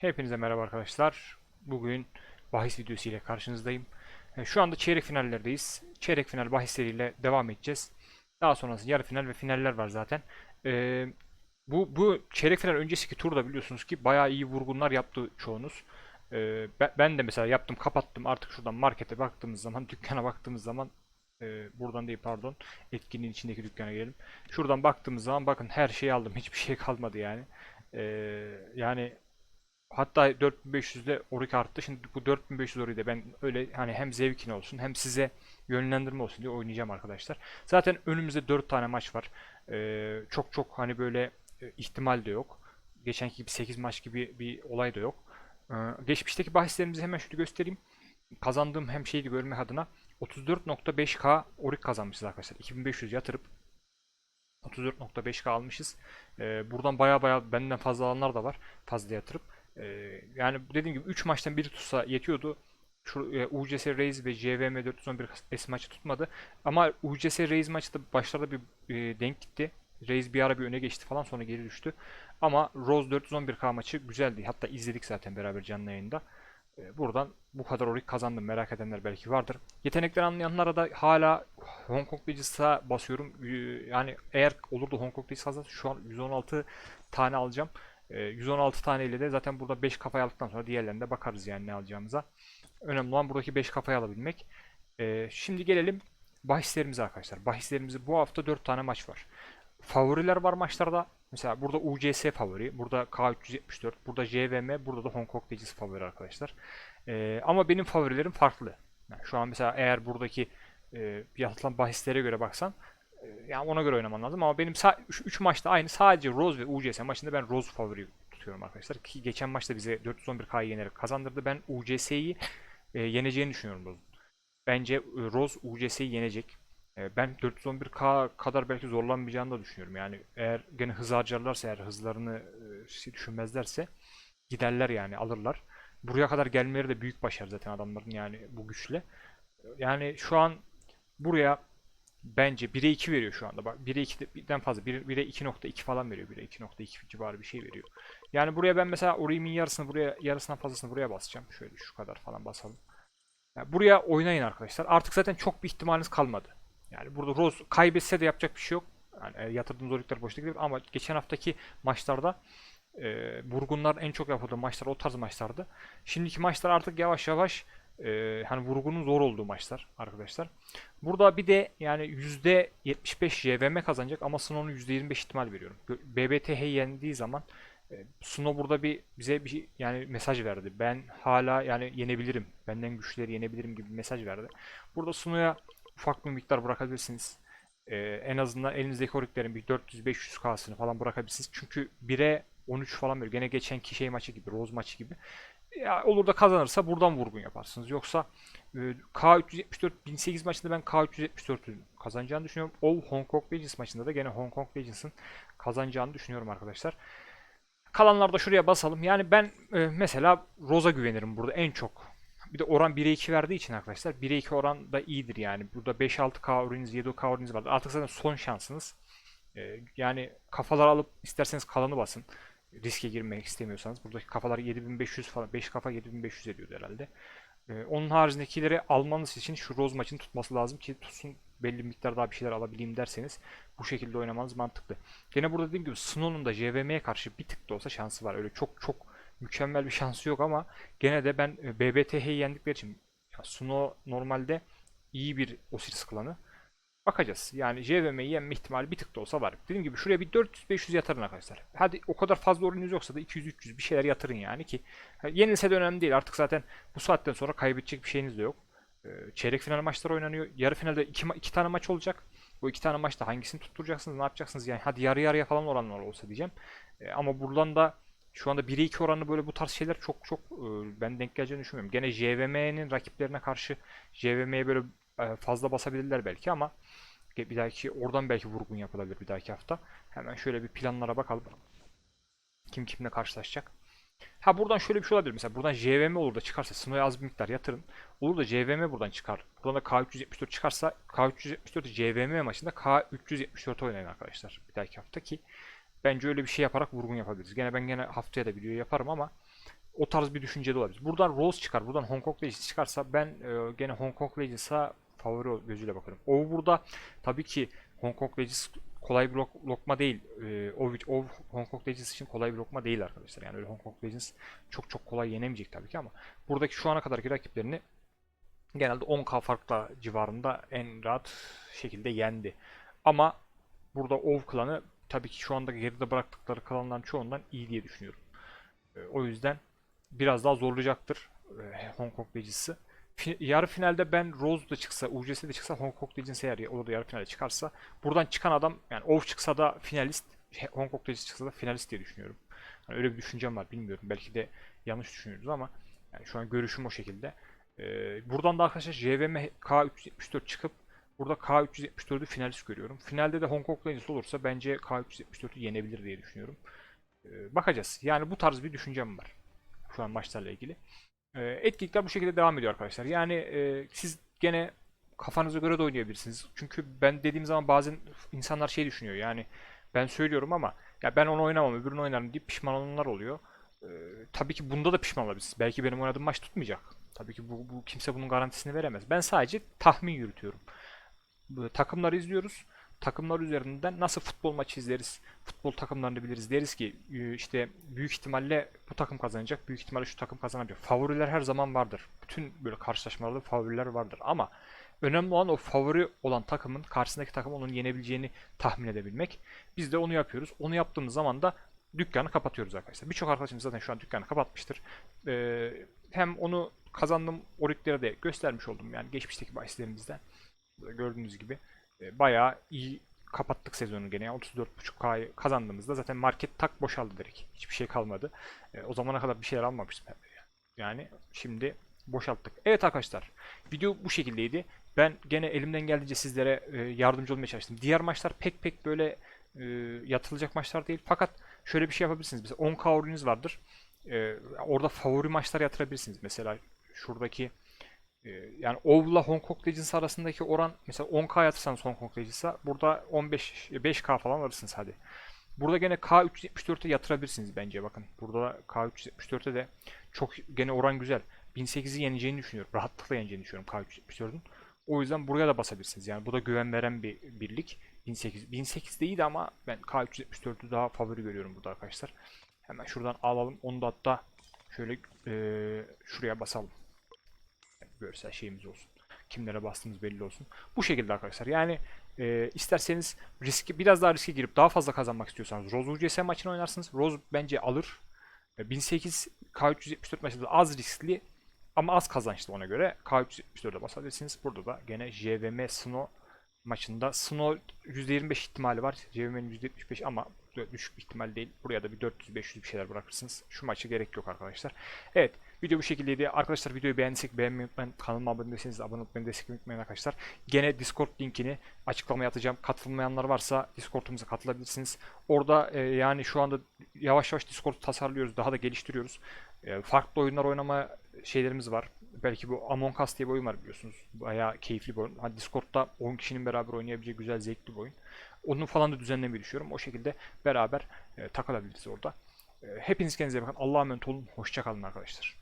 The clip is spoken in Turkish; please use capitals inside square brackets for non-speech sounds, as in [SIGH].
Hepinize merhaba arkadaşlar. Bugün bahis videosu ile karşınızdayım. E, Şu anda çeyrek finallerdeyiz. Çeyrek final bahisleriyle devam edeceğiz. Daha sonrası yarı final ve finaller var zaten. E, bu bu çeyrek final öncesiki turda biliyorsunuz ki bayağı iyi vurgunlar yaptı çoğunuz. E, ben, de mesela yaptım, kapattım. Artık şuradan markete baktığımız zaman, [LAUGHS] dükkana baktığımız zaman e, buradan değil pardon, etkinliğin içindeki dükkana gelelim. Şuradan baktığımız zaman bakın her şeyi aldım. [LAUGHS] Hiçbir şey kalmadı yani. E, yani Hatta 4500'de orik arttı. Şimdi bu 4500 orayı da ben öyle hani hem zevkin olsun hem size yönlendirme olsun diye oynayacağım arkadaşlar. Zaten önümüzde 4 tane maç var. Ee, çok çok hani böyle e, ihtimal de yok. Geçenki gibi 8 maç gibi bir olay da yok. Ee, geçmişteki bahislerimizi hemen şöyle göstereyim. Kazandığım hem şeyi görmek adına 34.5k orik kazanmışız arkadaşlar. 2500 yatırıp 34.5k almışız. Ee, buradan baya baya benden fazla alanlar da var. Fazla yatırıp. Ee, yani dediğim gibi 3 maçtan biri tutsa yetiyordu. Şu, e, UCS Reis ve JVM 411 S maçı tutmadı. Ama UCS Reis maçı da başlarda bir e, denk gitti. Reis bir ara bir öne geçti falan sonra geri düştü. Ama Rose 411K maçı güzeldi. Hatta izledik zaten beraber canlı yayında. E, buradan bu kadar orik kazandım. Merak edenler belki vardır. Yetenekleri anlayanlara da hala Hong Kong Legends'a basıyorum. Yani eğer olur da Hong Kong Legends kazanırsa şu an 116 tane alacağım. E, 116 tane ile de zaten burada 5 kafayı aldıktan sonra diğerlerine bakarız yani ne alacağımıza. Önemli olan buradaki 5 kafayı alabilmek. E, şimdi gelelim bahislerimize arkadaşlar. Bahislerimizde bu hafta 4 tane maç var. Favoriler var maçlarda. Mesela burada UCS favori, burada K374, burada JVM, burada da Hong Kong Legends favori arkadaşlar. E, ama benim favorilerim farklı. Yani şu an mesela eğer buradaki e, yapılan bahislere göre baksan yani ona göre oynaman lazım ama benim 3 maçta aynı sadece Rose ve UCS maçında ben Rose favori tutuyorum arkadaşlar. Ki geçen maçta bize 411K'yı yenerek kazandırdı. Ben UCS'yi e, yeneceğini düşünüyorum Rose'un. Bence e, Rose UCS'yi yenecek. E, ben 411K kadar belki zorlanmayacağını da düşünüyorum. Yani eğer gene hız harcarlarsa eğer hızlarını e, düşünmezlerse giderler yani alırlar. Buraya kadar gelmeleri de büyük başarı zaten adamların yani bu güçle. Yani şu an buraya Bence 1'e 2 veriyor şu anda. Bak 1'e 2'den fazla. 1, 1'e 2.2 falan veriyor. 1'e 2.2 civarı bir şey veriyor. Yani buraya ben mesela Ori'min yarısını buraya yarısından fazlasını buraya basacağım. Şöyle şu kadar falan basalım. Yani buraya oynayın arkadaşlar. Artık zaten çok bir ihtimaliniz kalmadı. Yani burada Rose kaybetse de yapacak bir şey yok. Yani e, yatırdığınız orikler boşta gidiyor ama geçen haftaki maçlarda e, vurgunlar en çok yapıldığı maçlar o tarz maçlardı. Şimdiki maçlar artık yavaş yavaş e, hani vurgunun zor olduğu maçlar arkadaşlar. Burada bir de yani %75 JVM kazanacak ama Snow'un %25 ihtimal veriyorum. BBTH yendiği zaman e, Snow burada bir bize bir yani mesaj verdi. Ben hala yani yenebilirim. Benden güçleri yenebilirim gibi bir mesaj verdi. Burada Snow'ya ufak bir miktar bırakabilirsiniz. Ee, en azından elinizdeki oriklerin bir 400-500K'sını falan bırakabilirsiniz. Çünkü 1'e 13 falan veriyor. Gene geçenki şey maçı gibi, Rose maçı gibi ya olur da kazanırsa buradan vurgun yaparsınız. Yoksa e, K374 1008 maçında ben K374'ün kazanacağını düşünüyorum. O Hong Kong Legends maçında da gene Hong Kong Legends'ın kazanacağını düşünüyorum arkadaşlar. Kalanlarda şuraya basalım. Yani ben e, mesela Rose'a güvenirim burada en çok. Bir de oran 1'e 2 verdiği için arkadaşlar 1'e 2 oran da iyidir yani. Burada 5-6K oranınız 7K oranınız var. Artık zaten son şansınız. E, yani kafalar alıp isterseniz kalanı basın riske girmek istemiyorsanız buradaki kafalar 7500 falan 5 kafa 7500 ediyordu herhalde. Ee, onun haricindekileri almanız için şu Rose maçını tutması lazım ki tutsun belli miktar daha bir şeyler alabileyim derseniz bu şekilde oynamanız mantıklı. Gene burada dediğim gibi Snow'un da JVM'ye karşı bir tık da olsa şansı var. Öyle çok çok mükemmel bir şansı yok ama gene de ben e, BBTH'yi yendikleri için Snow normalde iyi bir Osiris klanı. Bakacağız. Yani JVM'yi yenme ihtimali bir tık da olsa var. Dediğim gibi şuraya bir 400-500 yatırın arkadaşlar. Hadi o kadar fazla oranınız yoksa da 200-300 bir şeyler yatırın yani ki yenilse de önemli değil. Artık zaten bu saatten sonra kaybedecek bir şeyiniz de yok. Ee, çeyrek final maçları oynanıyor. Yarı finalde iki, iki tane maç olacak. Bu iki tane maçta hangisini tutturacaksınız, ne yapacaksınız yani hadi yarı yarıya falan oranlar olsa diyeceğim. Ee, ama buradan da şu anda 1'e 2 oranı böyle bu tarz şeyler çok çok e, ben denk geleceğini düşünmüyorum. Gene JVM'nin rakiplerine karşı JVM'ye böyle e, fazla basabilirler belki ama bir dahaki oradan belki vurgun yapılabilir bir dahaki hafta. Hemen şöyle bir planlara bakalım. Kim kimle karşılaşacak. Ha buradan şöyle bir şey olabilir. Mesela buradan JVM olur da çıkarsa Snow'ya az bir miktar yatırın. Olur da JVM buradan çıkar. Buradan da K374 çıkarsa K374 JVM maçında K374 oynayın arkadaşlar. Bir dahaki hafta ki bence öyle bir şey yaparak vurgun yapabiliriz. Gene ben gene haftaya da video yaparım ama O tarz bir düşünce de olabilir. Buradan Rose çıkar, buradan Hong Kong Legends çıkarsa ben e, gene Hong Kong Legends'a favori gözüyle bakarım. O burada tabii ki Hong Kong Legends kolay bir lok- lokma değil. E, o, Hong Kong Legends için kolay bir lokma değil arkadaşlar. Yani öyle Hong Kong Legends çok çok kolay yenemeyecek tabii ki ama buradaki şu ana kadarki rakiplerini genelde 10k farkla civarında en rahat şekilde yendi. Ama burada Ov klanı tabii ki şu anda geride bıraktıkları klanların çoğundan iyi diye düşünüyorum. E, o yüzden biraz daha zorlayacaktır e, Hong Kong Legends'ı. Fi- yarı finalde ben Rose da çıksa, UCS de çıksa Hong Kong Legends eğer o da yarı finale çıkarsa buradan çıkan adam yani Ov çıksa da finalist, Hong Kong Legends çıksa da finalist diye düşünüyorum. Hani öyle bir düşüncem var bilmiyorum. Belki de yanlış düşünüyoruz ama yani şu an görüşüm o şekilde. Ee, buradan da arkadaşlar JVM K374 çıkıp burada K374'ü finalist görüyorum. Finalde de Hong Kong Legends olursa bence K374'ü yenebilir diye düşünüyorum. Ee, bakacağız. Yani bu tarz bir düşüncem var. Şu an maçlarla ilgili. Ee, etkinlikler bu şekilde devam ediyor arkadaşlar. Yani e, siz gene kafanıza göre de oynayabilirsiniz. Çünkü ben dediğim zaman bazen insanlar şey düşünüyor. Yani ben söylüyorum ama ya ben onu oynamam öbürünü oynarım deyip pişman olanlar oluyor. Ee, tabii ki bunda da pişman olabilirsiniz. Belki benim oynadığım maç tutmayacak. Tabii ki bu, bu kimse bunun garantisini veremez. Ben sadece tahmin yürütüyorum. Bu takımları izliyoruz. Takımlar üzerinden nasıl futbol maçı izleriz, futbol takımlarını biliriz. Deriz ki e, işte büyük ihtimalle bu takım kazanacak, büyük ihtimalle şu takım kazanacak. Favoriler her zaman vardır. Bütün böyle karşılaşmalarda favoriler vardır. Ama önemli olan o favori olan takımın karşısındaki takım onun yenebileceğini tahmin edebilmek. Biz de onu yapıyoruz. Onu yaptığımız zaman da dükkanı kapatıyoruz arkadaşlar. Birçok arkadaşımız zaten şu an dükkanı kapatmıştır. Ee, hem onu kazandığım oriklere de göstermiş oldum. Yani geçmişteki bahislerimizden gördüğünüz gibi e, bayağı iyi kapattık sezonu gene. Yani 34.5K'yı kazandığımızda zaten market tak boşaldı direkt. Hiçbir şey kalmadı. E, o zamana kadar bir şeyler almamıştım. Yani şimdi boşalttık. Evet arkadaşlar video bu şekildeydi. Ben gene elimden geldiğince sizlere e, yardımcı olmaya çalıştım. Diğer maçlar pek pek böyle e, yatılacak maçlar değil. Fakat şöyle bir şey yapabilirsiniz. Mesela 10K oranınız vardır. Orada favori maçlar yatırabilirsiniz. Mesela şuradaki yani Ov'la Hong Kong Legends arasındaki oran mesela 10K yatırsanız Hong Kong Legends'a burada 15 5K falan alırsınız hadi. Burada gene K374'e yatırabilirsiniz bence bakın. Burada K374'e de çok gene oran güzel. 1008'i yeneceğini düşünüyorum. Rahatlıkla yeneceğini düşünüyorum K374'ün. O yüzden buraya da basabilirsiniz. Yani bu da güven veren bir birlik. 1008 1008 de iyiydi ama ben K374'ü daha favori görüyorum burada arkadaşlar. Hemen şuradan alalım. Onu da hatta şöyle eee, şuraya basalım. Görsel şeyimiz olsun. Kimlere bastığımız belli olsun. Bu şekilde arkadaşlar. Yani e, isterseniz riski biraz daha riske girip daha fazla kazanmak istiyorsanız Rose UCS maçını oynarsınız. Rose bence alır. E, 1008 K374 maçı da az riskli ama az kazançlı ona göre. K374'e basabilirsiniz. Burada da gene JVM Snow maçında Snow %25 ihtimali var. JVM'nin %75 ama düşük bir ihtimal değil. Buraya da bir 400-500 bir şeyler bırakırsınız. Şu maçı gerek yok arkadaşlar. Evet video bu şekildeydi. Arkadaşlar videoyu beğendiysek beğenmeyi unutmayın. Kanalıma abone değilseniz de abone olmayı desteklemeyi unutmayın arkadaşlar. Gene Discord linkini açıklamaya atacağım. Katılmayanlar varsa Discord'umuza katılabilirsiniz. Orada e, yani şu anda yavaş yavaş Discord'u tasarlıyoruz. Daha da geliştiriyoruz. E, farklı oyunlar oynama şeylerimiz var. Belki bu Among Us diye bir oyun var biliyorsunuz. Bayağı keyifli bir oyun. Hani Discord'da 10 kişinin beraber oynayabileceği güzel zevkli bir oyun. Onun falan da düzenlemeyi düşünüyorum. O şekilde beraber e, takılabiliriz orada. E, hepiniz kendinize bakın. Allah'a emanet olun. Hoşçakalın arkadaşlar.